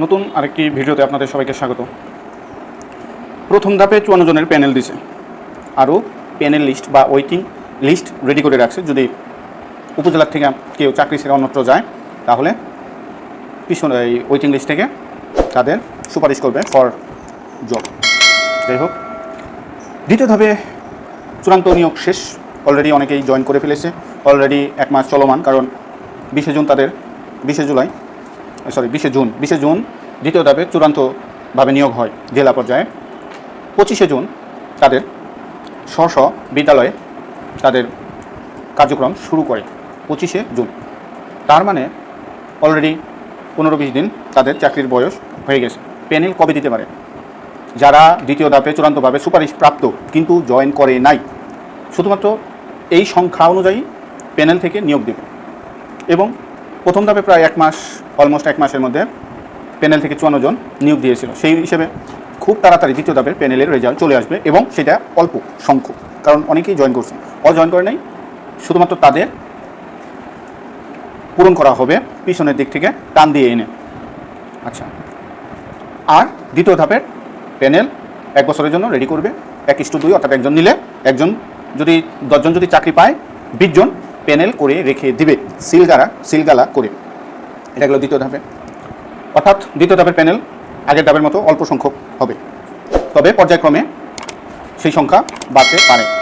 নতুন আরেকটি ভিডিওতে আপনাদের সবাইকে স্বাগত। প্রথম ধাপে চুয়ান্ন জনের প্যানেল দিছে। আরও প্যানেল লিস্ট বা ওয়েটিং লিস্ট রেডি করে রাখছে। যদি উপজেলার থেকে কেউ চাকরি ছেড়ে অন্যত্র যায়, তাহলে পিছনে এই ওয়েটিং লিস্ট থেকে তাদের সুপারিশ করবে ফর জব। যাই হোক, দ্বিতীয় ধাপে চূড়ান্ত নিয়োগ শেষ। অলরেডি অনেকেই জয়েন করে ফেলেছে। অলরেডি এক মাস চলমান, কারণ বিশে জুন তাদের বিশে জুলাই সরি বিশে জুন বিশে জুন দ্বিতীয় ধাপে চূড়ান্তভাবে নিয়োগ হয় জেলা পর্যায়ে। পঁচিশে জুন তাদের স্ব স্ব বিদ্যালয়ে তাদের কার্যক্রম শুরু করে পঁচিশে জুন। তার মানে অলরেডি পনেরো বিশ দিন তাদের চাকরির বয়স হয়ে গেছে। প্যানেল কবে দিতে পারে? যারা দ্বিতীয় ধাপে চূড়ান্তভাবে সুপারিশ প্রাপ্ত কিন্তু জয়েন করে নাই, শুধুমাত্র এই সংখ্যা অনুযায়ী প্যানেল থেকে নিয়োগ দেবে। এবং প্রথম ধাপে প্রায় এক মাস অলমোস্ট এক মাসের মধ্যে প্যানেল থেকে চুয়ান্ন জন নিয়োগ দিয়েছিল। সেই হিসেবে খুব তাড়াতাড়ি দ্বিতীয় ধাপের প্যানেলের রেজাল্ট চলে আসবে এবং সেটা অল্প সংখ্যক, কারণ অনেকেই জয়েন করছে অল জয়েন করে নাই, শুধুমাত্র তাদের পূরণ করা হবে পিছনের দিক থেকে টান দিয়ে এনে। আচ্ছা আর দ্বিতীয় ধাপের প্যানেল এক বছরের জন্য রেডি করবে। এক ইস্টু দুই অর্থাৎ একজন নিলে একজন যদি, দশজন যদি চাকরি পায় বিশজন প্যানেল করে রেখে দিবে। সিলগালা সিলগালা করে। এটা গেল দ্বিতীয় ধাপে। অর্থাৎ দ্বিতীয় ধাপের প্যানেল আগের ধাপের মতো অল্প সংখ্যক হবে। তবে পর্যায়ক্রমে সেই সংখ্যা বাড়তে পারে।